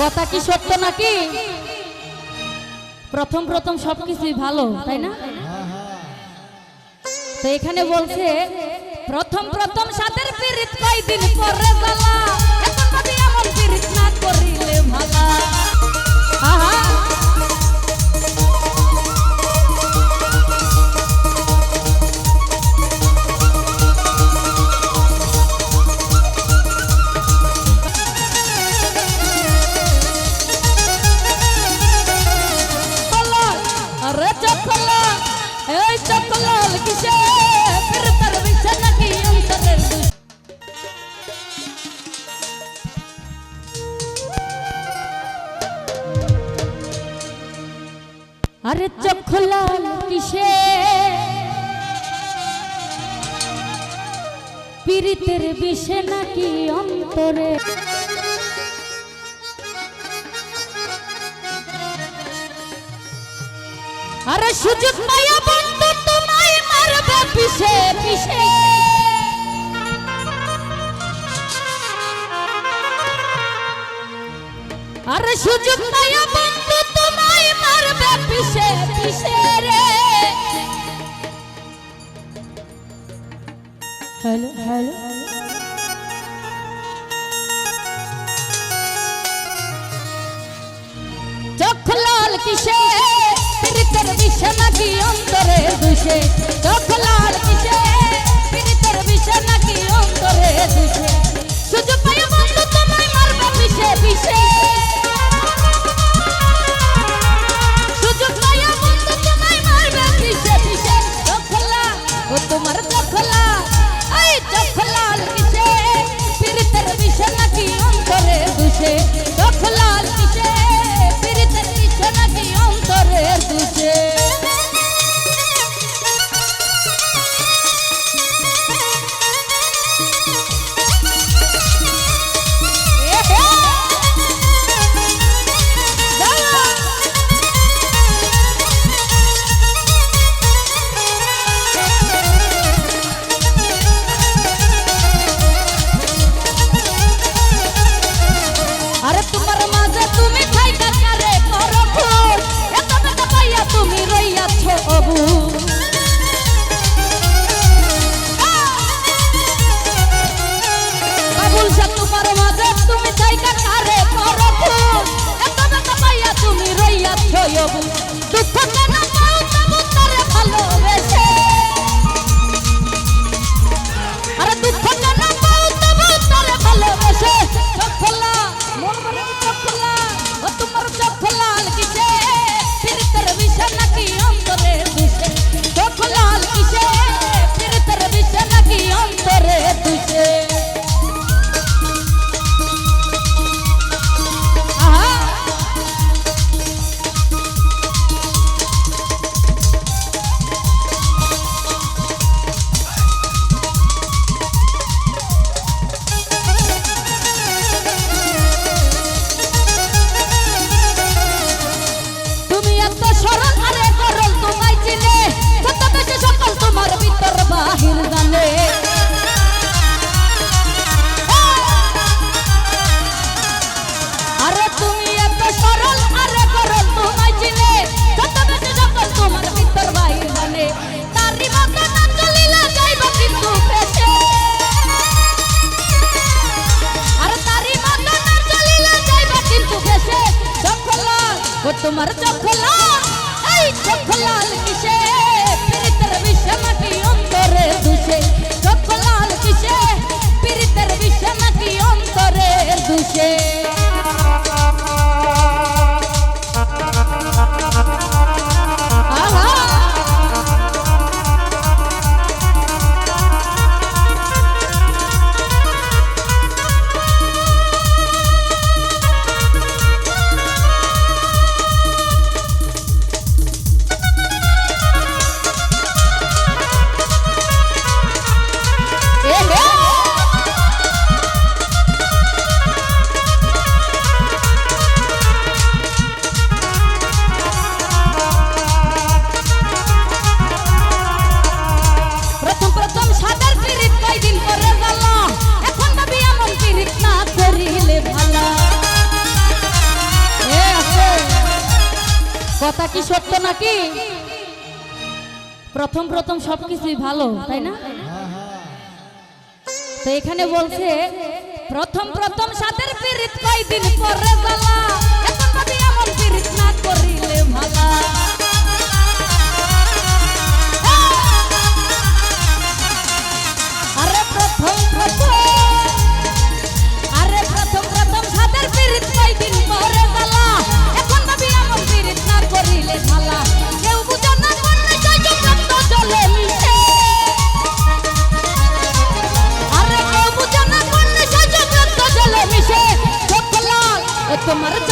কথা কি সত্য নাকি? প্রথম প্রথম সবকিছুই ভালো, তাই না? তো এখানে বলছে, প্রথম প্রথম সাথের পীড়িত কয়দিন পরে জ্বালা। আরে চোখ লাল কিসে? পীড়িতের বিষে নাকি অন্তরে? আরে সুযোগ মায়া বন্ধু তোমায় মারবে পিসে পিসে। আরে সুযোগ মায়া হ্যালো হ্যালো। চোখ লাল কিসে? করবি সে নাকি অন্তরে দুষে চোখ লাল ব্যর্থ দুঃখ কেন তোমার চোখ লাল এই চোখ লাল কিসের কি সত্য নাকি? প্রথম প্রথম সবকিছুই ভালো, তাই না? তো এখানে বলছে, প্রথম প্রথম সাদের পিরিত কয়দিন পরে জ্বালা। এখন ভাবি এমন পিরিত না করিলে ভালা। மறைச்ச